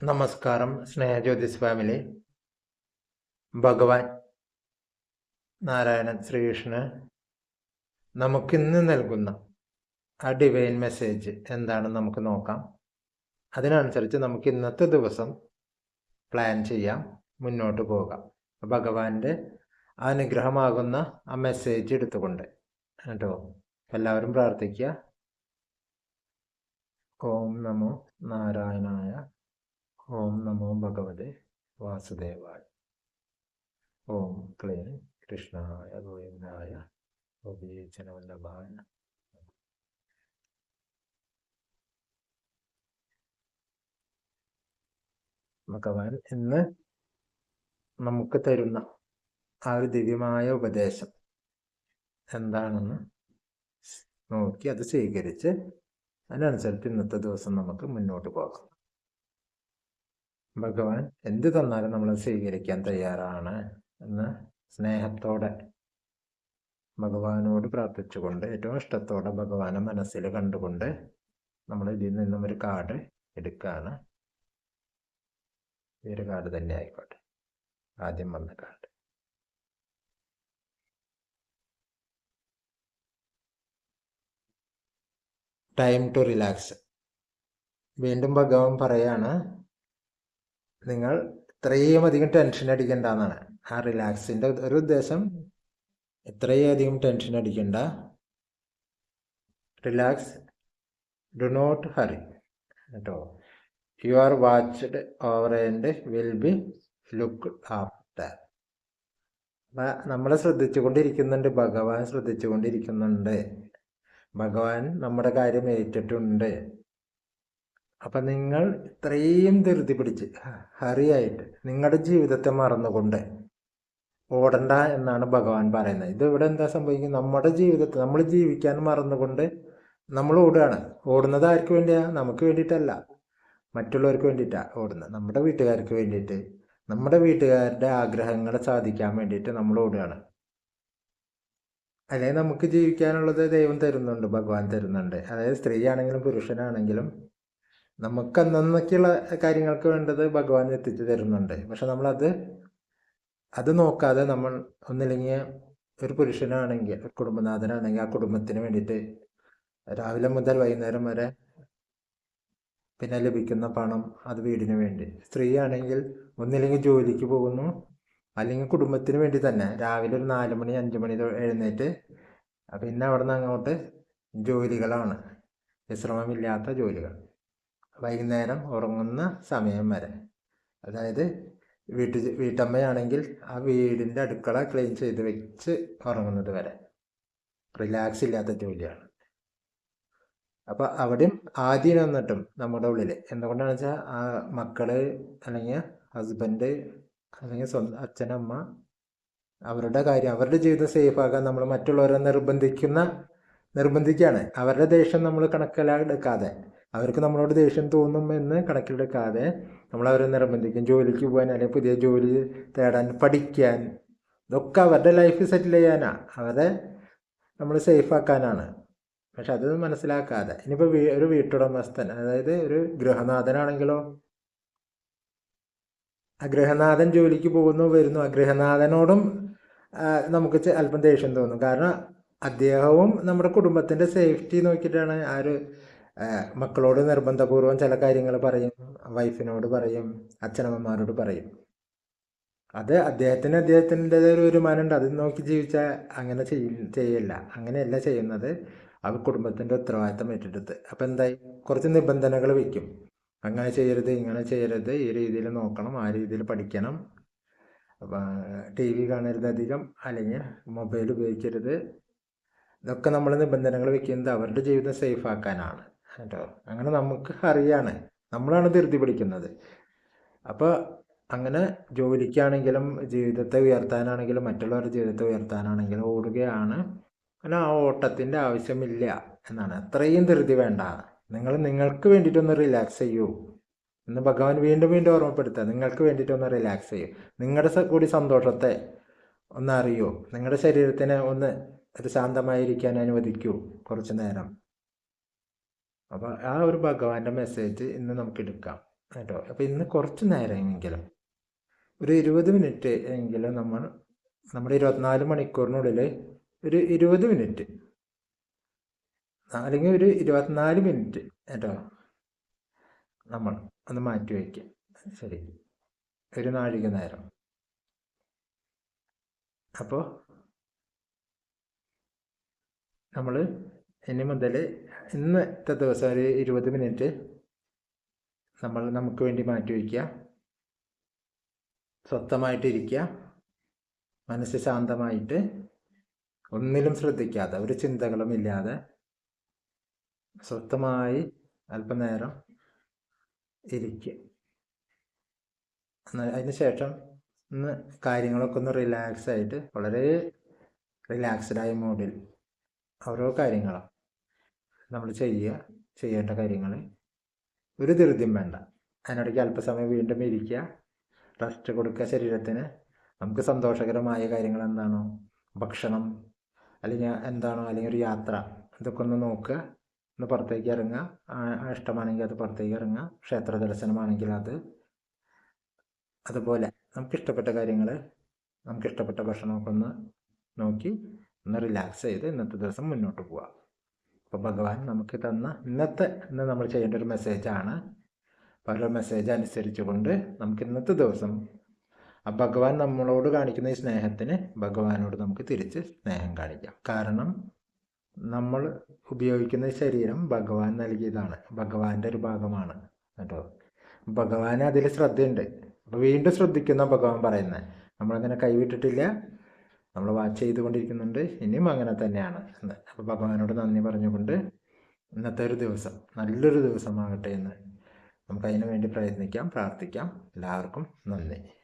നമസ്കാരം സ്നേഹജ്യോതിസ് ഫാമിലി ഭഗവാൻ നാരായണൻ ശ്രീകൃഷ്ണൻ നമുക്കിന്ന് നൽകുന്ന ആ ഡിവൈൻ മെസ്സേജ് എന്താണെന്ന് നമുക്ക് നോക്കാം. അതിനനുസരിച്ച് നമുക്ക് ഇന്നത്തെ ദിവസം പ്ലാൻ ചെയ്യാം മുന്നോട്ട് പോകാം. ഭഗവാന്റെ അനുഗ്രഹമാകുന്ന ആ മെസ്സേജ് എടുത്തുകൊണ്ട് കേട്ടോ. എല്ലാവരും പ്രാർത്ഥിക്കുക. ഓം നമോ നാരായണായ ഓം നമോ ഭഗവതേ വാസുദേവായ. ഓം ക്ലേ കൃഷ്ണായ ഗോവിന്ദായ ഗോപീചനവല്ലഭായ ഭഗവാൻ ഇന്ന് നമുക്ക് തരുന്ന ആ ഒരു ദിവ്യമായ ഉപദേശം എന്താണെന്ന് നോക്കി അത് സ്വീകരിച്ച് അതിനനുസരിച്ച് ഇന്നത്തെ ദിവസം നമുക്ക് മുന്നോട്ട് പോകാം. ഭഗവാൻ എന്ത് തന്നാലും നമ്മൾ സ്വീകരിക്കാൻ തയ്യാറാണ് എന്ന് സ്നേഹത്തോടെ ഭഗവാനോട് പ്രാർത്ഥിച്ചുകൊണ്ട് ഏറ്റവും ഇഷ്ടത്തോടെ ഭഗവാനെ മനസ്സിൽ കണ്ടുകൊണ്ട് നമ്മൾ ഇതിൽ നിന്നും ഒരു കാർഡ് എടുക്കുകയാണ് ഈ ഒരു കാർഡ് തന്നെ ആയിക്കോട്ടെ. ആദ്യം വന്ന കാർഡ്. ടൈം ടു റിലാക്സ് വീണ്ടും ഭഗവാൻ പറയാണ് നിങ്ങൾ ഇത്രയും അധികം ടെൻഷൻ അടിക്കണ്ടെന്നാണ്. ആ റിലാക്സിന്റെ ഒരു ഉദ്ദേശം ഇത്രയും അധികം ടെൻഷൻ അടിക്കണ്ട. റിലാക്സ് ഡു നോട്ട് ഹറി കേട്ടോ. You are watched over and will be look after നമ്മളെ ശ്രദ്ധിച്ചുകൊണ്ടിരിക്കുന്നുണ്ട്. ഭഗവാൻ ശ്രദ്ധിച്ചുകൊണ്ടിരിക്കുന്നുണ്ട്. ഭഗവാൻ നമ്മുടെ കാര്യം ഏറ്റിട്ടുണ്ട്. അപ്പം നിങ്ങൾ ഇത്രയും ധൃതി പിടിച്ച് ഹറിയായിട്ട് നിങ്ങളുടെ ജീവിതത്തെ മറന്നുകൊണ്ട് ഓടണ്ട എന്നാണ് ഭഗവാൻ പറയുന്നത്. ഇത് ഇവിടെ എന്താ സംഭവിക്കുന്നത്? നമ്മുടെ ജീവിതത്തെ നമ്മൾ ജീവിക്കാൻ മറന്നുകൊണ്ട് നമ്മൾ ഓടുകയാണ്. ഓടുന്നത് ആർക്ക് വേണ്ടിയാണ് നമുക്ക് വേണ്ടിയിട്ടല്ല. മറ്റുള്ളവർക്ക് വേണ്ടിയിട്ടാണ് ഓടുന്നത്. നമ്മുടെ വീട്ടുകാർക്ക് വേണ്ടിയിട്ട് നമ്മുടെ വീട്ടുകാരുടെ ആഗ്രഹങ്ങൾ സാധിക്കാൻ വേണ്ടിയിട്ട് നമ്മൾ ഓടുകയാണ്. അല്ലെങ്കിൽ നമുക്ക് ജീവിക്കാനുള്ളത് ദൈവം തരുന്നുണ്ട് ഭഗവാൻ തരുന്നുണ്ട്. അതായത് സ്ത്രീയാണെങ്കിലും പുരുഷനാണെങ്കിലും നമുക്ക് അന്നന്നൊക്കെയുള്ള കാര്യങ്ങൾക്ക് വേണ്ടത് ഭഗവാൻ എത്തിച്ചു തരുന്നുണ്ട്. പക്ഷെ നമ്മളത് അത് നോക്കാതെ നമ്മൾ ഒന്നില്ലെങ്കിൽ ഒരു പുരുഷനാണെങ്കിൽ ഒരു കുടുംബനാഥനാണെങ്കിൽ ആ കുടുംബത്തിന് വേണ്ടിയിട്ട് രാവിലെ മുതൽ വൈകുന്നേരം വരെ പിന്നെ ലഭിക്കുന്ന പണം അത് വീടിന് വേണ്ടി. സ്ത്രീ ആണെങ്കിൽ ഒന്നില്ലെങ്കിൽ ജോലിക്ക് പോകുന്നു. അല്ലെങ്കിൽ കുടുംബത്തിന് വേണ്ടി തന്നെ രാവിലെ ഒരു നാല് മണി അഞ്ച് മണി എഴുന്നേറ്റ് പിന്നെ അവിടെ നിന്ന് അങ്ങോട്ട് ജോലികളാണ്. വിശ്രമമില്ലാത്ത ജോലികൾ. വൈകുന്നേരം ഉറങ്ങുന്ന സമയം വരെ. അതായത് വീട്ടു വീട്ടമ്മയാണെങ്കിൽ ആ വീടിന്റെ അടുക്കള ക്ലീൻ ചെയ്ത് വെച്ച് ഉറങ്ങുന്നത് വരെ. റിലാക്സ് ഇല്ലാത്ത ജോലിയാണ്. അപ്പോൾ അവിടെയും ആദ്യം വന്നിട്ടും നമ്മുടെ ഉള്ളിൽ എന്തുകൊണ്ടാണ് വെച്ചാൽ ആ മക്കൾ അല്ലെങ്കിൽ ഹസ്ബൻഡ് അല്ലെങ്കിൽ സ്വന്തം അച്ഛനമ്മ അവരുടെ കാര്യം അവരുടെ ജീവിതം സേഫ് ആക്കാൻ നമ്മൾ മറ്റുള്ളവരെ നിർബന്ധിക്കുന്ന നിർബന്ധിക്കുകയാണ് അവരുടെ ദേഷ്യം നമ്മൾ കണക്കിലെടുക്കാതെ അവർക്ക് നമ്മളോട് ദേഷ്യം തോന്നും എന്ന് കണക്കിലെടുക്കാതെ നമ്മൾ അവരെ നിർബന്ധിക്കും. ജോലിക്ക് പോകാൻ അല്ലെങ്കിൽ പുതിയ ജോലി തേടാൻ പഠിക്കാൻ ഇതൊക്കെ അവരുടെ ലൈഫ് സെറ്റിൽ ചെയ്യാനാണ് അവരെ നമ്മൾ സേഫാക്കാനാണ് പക്ഷെ അത് മനസ്സിലാക്കാതെ ഇനിയിപ്പോൾ ഒരു വീട്ടുടമസ്ഥൻ അതായത് ഒരു ഗൃഹനാഥനാണെങ്കിലോ ആ ഗൃഹനാഥൻ ജോലിക്ക് പോകുന്നു വരുന്നു ആ ഗൃഹനാഥനോടും നമുക്ക് അല്പം ദേഷ്യം തോന്നും. കാരണം അദ്ദേഹവും നമ്മുടെ കുടുംബത്തിന്റെ സേഫ്റ്റി നോക്കിയിട്ടാണ് ആ ഒരു മക്കളോട് നിർബന്ധപൂർവം ചില കാര്യങ്ങൾ പറയും. വൈഫിനോട് പറയും. അച്ഛനമ്മമാരോട് പറയും. അത് അദ്ദേഹത്തിന് അദ്ദേഹത്തിന്റെതായ ഒരു വരുമാനമുണ്ട്. അത് നോക്കി ജീവിച്ചാൽ അങ്ങനെ ചെയ്യ ചെയ്യില്ല. അങ്ങനെയല്ല ചെയ്യുന്നത്. അവ കുടുംബത്തിന്റെ ഉത്തരവാദിത്തം ഏറ്റെടുത്ത്. അപ്പം എന്തായി? കുറച്ച് നിബന്ധനകൾ വയ്ക്കും. അങ്ങനെ ചെയ്യരുത് ഇങ്ങനെ ചെയ്യരുത്. ഈ രീതിയിൽ നോക്കണം ആ രീതിയിൽ പഠിക്കണം. ടി വി കാണരുത് അധികം. അല്ലെങ്കിൽ മൊബൈൽ ഉപയോഗിക്കരുത്. ഇതൊക്കെ നമ്മൾ നിബന്ധനകൾ വെക്കുന്നത് അവരുടെ ജീവിതം സേഫ് ആക്കാനാണ്. കേട്ടോ? അങ്ങനെ നമുക്ക് അറിയാണ്. നമ്മളാണ് ധൃതി പിടിക്കുന്നത് അപ്പോൾ അങ്ങനെ ജോലിക്കാണെങ്കിലും ജീവിതത്തെ ഉയർത്താനാണെങ്കിലും മറ്റുള്ളവരുടെ ജീവിതത്തെ ഉയർത്താനാണെങ്കിലും ഓടുകയാണ്. അങ്ങനെ ആ ഓട്ടത്തിന്റെ ആവശ്യമില്ല എന്നാണ്. അത്രയും ധൃതി വേണ്ട. നിങ്ങൾ നിങ്ങൾക്ക് വേണ്ടിയിട്ടൊന്ന് റിലാക്സ് ചെയ്യൂ. എന്ന് ഭഗവാൻ വീണ്ടും വീണ്ടും ഓർമ്മപ്പെടുത്തുക. നിങ്ങൾക്ക് വേണ്ടിയിട്ടൊന്ന് റിലാക്സ് ചെയ്യൂ. നിങ്ങളുടെ കൂടി സന്തോഷത്തെ ഒന്ന് അറിയൂ. നിങ്ങളുടെ ശരീരത്തിന് ഒന്ന് ഒരു ശാന്തമായിരിക്കാൻ അനുവദിക്കൂ കുറച്ച് നേരം. അപ്പോൾ ആ ഒരു ഭഗവാന്റെ മെസ്സേജ് ഇന്ന് നമുക്ക് എടുക്കാം കേട്ടോ. അപ്പോൾ ഇന്ന് കുറച്ച് നേരമെങ്കിലും ഒരു ഇരുപത് മിനിറ്റ് എങ്കിലും നമ്മൾ നമ്മുടെ ഇരുപത്തിനാല് മണിക്കൂറിനുള്ളിൽ ഒരു ഇരുപത് മിനിറ്റ് അല്ലെങ്കിൽ ഒരു ഇരുപത്തിനാല് മിനിറ്റ് കേട്ടോ നമ്മൾ ഒന്ന് മാറ്റി വയ്ക്കുക ശരി. ഒരു നാഴിക നേരം. അപ്പോൾ നമ്മൾ ഇനി മുതൽ ഇന്നത്തെ ദിവസം ഒരു ഇരുപത് മിനിറ്റ് നമ്മൾ നമുക്ക് വേണ്ടി മാറ്റി വയ്ക്കുക. സ്വസ്ഥമായിട്ടിരിക്കുക മനസ്സ് ശാന്തമായിട്ട് ഒന്നിലും ശ്രദ്ധിക്കാതെ ഒരു ചിന്തകളും ഇല്ലാതെ സ്വസ്ഥമായി അല്പനേരം ഇരിക്കുക. അതിന് ശേഷം ഒന്ന് കാര്യങ്ങളൊക്കെ ഒന്ന് റിലാക്സ് ആയിട്ട് വളരെ റിലാക്സ്ഡായ മൂഡിൽ ഓരോ കാര്യങ്ങളും നമ്മൾ ചെയ്യുക ചെയ്യേണ്ട കാര്യങ്ങൾ ഒരു ധൃതിയും വേണ്ട. അതിനിടയ്ക്ക് അല്പസമയം വീണ്ടും ഇരിക്കുക റെസ്റ്റ് കൊടുക്കുക ശരീരത്തിന്. നമുക്ക് സന്തോഷകരമായ കാര്യങ്ങൾ എന്താണോ? ഭക്ഷണം അല്ലെങ്കിൽ എന്താണോ? അല്ലെങ്കിൽ ഒരു യാത്ര ഇതൊക്കെ ഒന്ന് നോക്കുക. ഒന്ന് പുറത്തേക്ക് ഇറങ്ങുക. ഇഷ്ടമാണെങ്കിൽ അത് പുറത്തേക്ക് ഇറങ്ങുക. ക്ഷേത്ര ദർശനമാണെങ്കിൽ അത്. അതുപോലെ നമുക്ക് ഇഷ്ടപ്പെട്ട കാര്യങ്ങൾ നമുക്ക് ഇഷ്ടപ്പെട്ട ഭക്ഷണമൊക്കെ ഒന്ന് നോക്കി ഒന്ന് റിലാക്സ് ചെയ്ത് ഇന്നത്തെ ദിവസം മുന്നോട്ട് പോവുക അപ്പോൾ ഭഗവാൻ നമുക്ക് തന്ന ഇന്നത്തെ ഇന്ന് നമ്മൾ ചെയ്യേണ്ട ഒരു മെസ്സേജാണ് പല മെസ്സേജ് മെസ്സേജ് അനുസരിച്ചുകൊണ്ട് നമുക്ക് ഇന്നത്തെ ദിവസം ആ ഭഗവാൻ നമ്മളോട് കാണിക്കുന്ന ഈ സ്നേഹത്തിന് ഭഗവാനോട് നമുക്ക് തിരിച്ച് സ്നേഹം കാണിക്കാം. കാരണം നമ്മൾ ഉപയോഗിക്കുന്ന ശരീരം ഭഗവാൻ നൽകിയതാണ്. ഭഗവാന്റെ ഒരു ഭാഗമാണ് കേട്ടോ. ഭഗവാന് അതിൽ ശ്രദ്ധയുണ്ട്. അപ്പോൾ വീണ്ടും ശ്രദ്ധിക്കുന്ന ഭഗവാൻ പറയുന്നത്. നമ്മളങ്ങനെ കൈവിട്ടിട്ടില്ല. നമ്മൾ വാച്ച് ചെയ്തുകൊണ്ടിരിക്കുന്നുണ്ട്. ഇനിയും അങ്ങനെ തന്നെയാണ്. എന്ന് അപ്പോൾ ഭഗവാനോട് നന്ദി പറഞ്ഞുകൊണ്ട് ഇന്നത്തെ ഒരു ദിവസം നല്ലൊരു ദിവസമാകട്ടെ എന്ന് നമുക്ക് അതിനു വേണ്ടി പ്രയത്നിക്കാം പ്രാർത്ഥിക്കാം. എല്ലാവർക്കും നന്ദി.